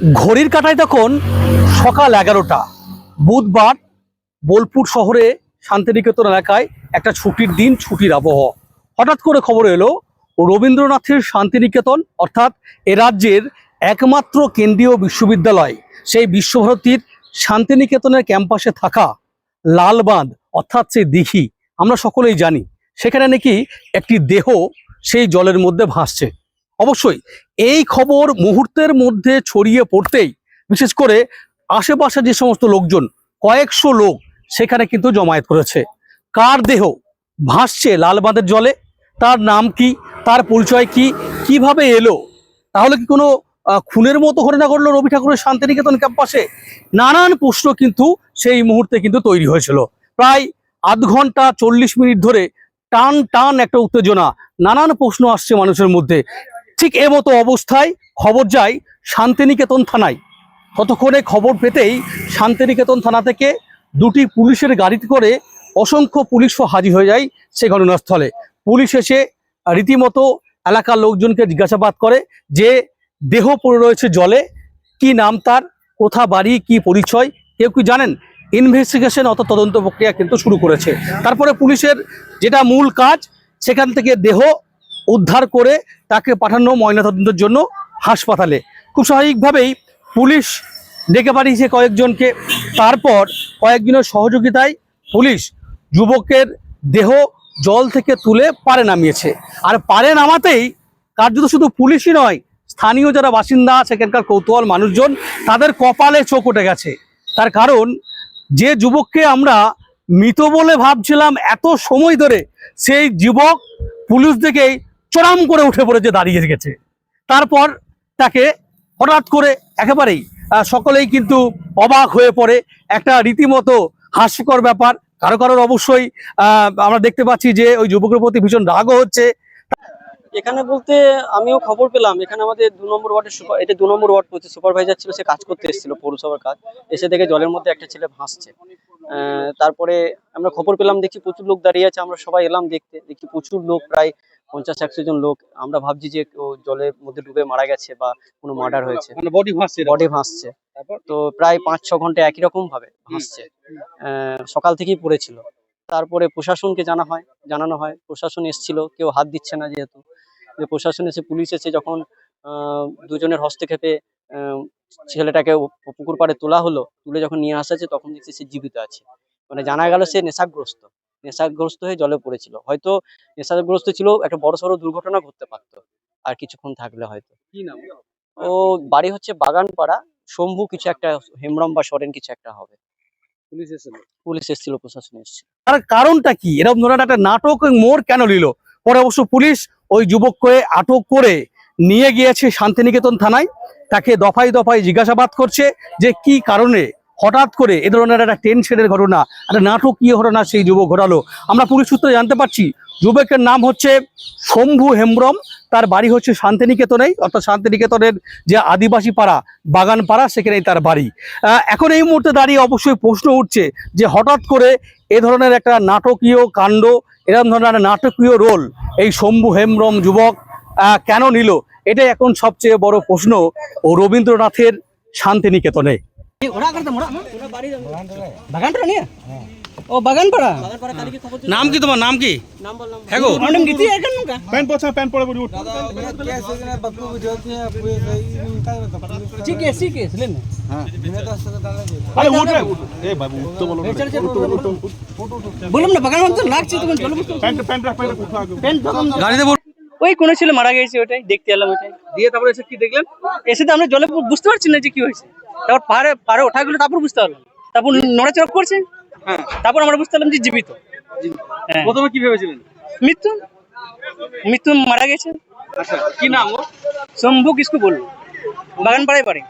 ঘড়ির কাটায় তখন সকাল এগারোটা। বুধবার বোলপুর শহরে শান্তিনিকেতন এলাকায় একটা ছুটির দিন, ছুটির আবহাওয়া হঠাৎ করে খবর এলো, রবীন্দ্রনাথের শান্তিনিকেতন, অর্থাৎ এ রাজ্যের একমাত্র কেন্দ্রীয় বিশ্ববিদ্যালয়, সেই বিশ্বভারতীর শান্তিনিকেতনের ক্যাম্পাসে থাকা লালবাঁধ, অর্থাৎ সেই দিঘি, আমরা সকলেই জানি। সেখানে নাকি একটি দেহ সেই জলের মধ্যে ভাসছে। অবশ্যই এই খবর মুহূর্তের মধ্যে ছড়িয়ে পড়তেই, বিশেষ করে আশেপাশে যে সমস্ত লোকজন, কয়েকশো লোক সেখানে কিন্তু জমায়েত করেছে। কার দেহ ভাসছে লালবাঁধের জলে? তার নাম কি? তার পরিচয় কি? কীভাবে এলো? তাহলে কি কোনো খুনের মতো ঘটনা ঘটলো রবি ঠাকুরের শান্তিনিকেতন ক্যাম্পাসে? নানান প্রশ্ন কিন্তু সেই মুহূর্তে কিন্তু তৈরি হয়েছিল। প্রায় আধ ঘণ্টা চল্লিশ মিনিট ধরে টান টান একটা উত্তেজনা, নানান প্রশ্ন আসছে মানুষের মধ্যে। ঠিক এ মতো অবস্থায় খবর যায় শান্তিনিকেতন থানায়। ততক্ষণে খবর পেতেই শান্তিনিকেতন থানা থেকে দুটি পুলিশের গাড়িতে করে অসংখ্য পুলিশও হাজির হয়ে যায় সে ঘটনাস্থলে। পুলিশ এসে রীতিমতো এলাকার লোকজনকে জিজ্ঞাসাবাদ করে যে দেহ পড়ে রয়েছে জলে, কি নাম তার, কোথা বাড়ি, কি পরিচয়, কেউ কি জানেন? ইনভেস্টিগেশন অত তদন্ত প্রক্রিয়া কিন্তু শুরু করেছে। তারপরে পুলিশের যেটা মূল কাজ, সেখান থেকে দেহ উদ্ধার করে তাকে পাঠানো ময়নাতদন্তের জন্য হাসপাতালে। খুব স্বাভাবিকভাবেই পুলিশ ডেকে পাঠিয়েছে কয়েকজনকে। তারপর কয়েকজনের সহযোগিতায় পুলিশ যুবকের দেহ জল থেকে তুলে পারে নামিয়েছে। আর পারে নামাতেই কার্যত শুধু পুলিশই নয়, স্থানীয় যারা বাসিন্দা, সেখানকার কৌতূহল মানুষজন, তাদের কপালে চোখ উঠে গেছে। তার কারণ, যে যুবককে আমরা মৃত বলে ভাবছিলাম এত সময় ধরে, সেই যুবক পুলিশ দেখেই চড়াম করে উঠে পড়েছে, দাঁড়িয়ে গেছে। তারপর তাকে হঠাৎ করে একেবারেই সকলেই কিন্তু অবাক হয়ে পড়ে। একটা রীতিমতো হাস্যকর ব্যাপার। কারও কারোর অবশ্যই আমরা দেখতে পাচ্ছি যে ওই যুবকের প্রতি ভীষণ রাগও হচ্ছে। এখানে বলতে আমিও খবর পেলাম, এখানে আমাদের দু নম্বর ওয়ার্ডের সুপার এটা দু নম্বর ওয়ার্ড পড়ছে, সুপারভাইজার ছিল, সে কাজ করতে এসেছিল পৌরসভার কাজ। এসে দেখে জলের মধ্যে একটা ছেলে ভাসছে। তারপরে আমরা খবর পেলাম দেখি প্রচুর লোক দাঁড়িয়ে আছে, আমরা সবাই এলাম দেখতে। দেখি প্রচুর লোক প্রায় পঞ্চাশ একশো জন লোক আমরা ভাবছি যে জলের মধ্যে ডুবে মারা গেছে বা কোনো মার্ডার হয়েছে। মানে বডি ভাসছে বডি ভাসছে। তো প্রায় পাঁচ ছ ঘণ্টা একই রকম ভাবে ভাসছে। সকাল থেকেই পড়েছিল। তারপরে প্রশাসনকে জানা হয় জানানো হয় প্রশাসন এসেছিল কেউ হাত দিচ্ছে না যেহেতু। যে প্রশাসন এসে পুলিশ এসে যখন আহ, দুজনের হস্তক্ষেপে আহ, ছেলেটাকে পুকুর পাড়ে তোলা হলো তুলে যখন নিয়ে আসা তখন দেখছি সে জীবিত আছে। মানে জানা গেল সে নেশাগ্রস্ত। নেশাগ্রস্ত হয়ে জলে পড়েছিল। হয়তো নেশাগ্রস্ত ছিল একটা বড় সড়ো দুর্ঘটনা ঘটতে পারতো আর কিছুক্ষণ থাকলে হয়তো। কি নাম ও বাড়ি হচ্ছে বাগানপাড়া শম্ভু কিছু একটা হেমব্রম বা সরেন কিছু একটা হবে। পুলিশ এসেছিল? পুলিশ এসেছিল প্রশাসন এসেছিল। তার কারণটা কি? এরকম ধরনের একটা নাটক মোড় কেন নিল? পরে অবশ্য পুলিশ ওই যুবককে আটক করে নিয়ে গিয়েছে শান্তিনিকেতন থানায়। তাকে দফায় দফায় জিজ্ঞাসাবাদ করছে যে কি কারণে হঠাৎ করে এ ধরনের একটা টেনশনের ঘটনা, একটা নাটকীয় ঘটনা সেই যুবক ঘটালো। আমরা পুলিশ সূত্রে জানতে পারছি, যুবকের নাম হচ্ছে শম্ভু হেমব্রম, তার বাড়ি হচ্ছে শান্তিনিকেতনেই, অর্থাৎ শান্তিনিকেতনের যে আদিবাসী পাড়া বাগান পাড়া সেখানেই তার বাড়ি। এখন এই মুহূর্তে দাঁড়িয়ে অবশ্যই প্রশ্ন উঠছে যে হঠাৎ করে এ ধরনের একটা নাটকীয় কাণ্ড এরকম ধরনের একটা নাটকীয় রোল এই শম্ভু হেমব্রম যুবক কেন নিল? এটাই এখন সবচেয়ে বড় প্রশ্ন ও রবীন্দ্রনাথের শান্তিনিকেতনে। ও না? বাগান লাগছে ওই কোনো ছেলে মারা গেছে ওটাই দেখতে এলাম ওটাই দিয়ে তারপরে এসে কি দেখলাম এসে তো আমরা জলে বুঝতে পারছি না যে কি হয়েছে। তারপর পাহাড়ে পাহাড়ে ওঠা গেলো তারপর বুঝতে পারলাম। তারপর নড়াচড়া করছে। হ্যাঁ। তারপর আমরা বুঝতে পারলাম যে জীবিত। হ্যাঁ। প্রথমে কি ভেবেছিলেন? মৃত্যু। মৃত্যু মারা গেছে। আচ্ছা কি নাম ও শম্ভু কিসকু বলল। বাগান পাড়ায় বাড়ি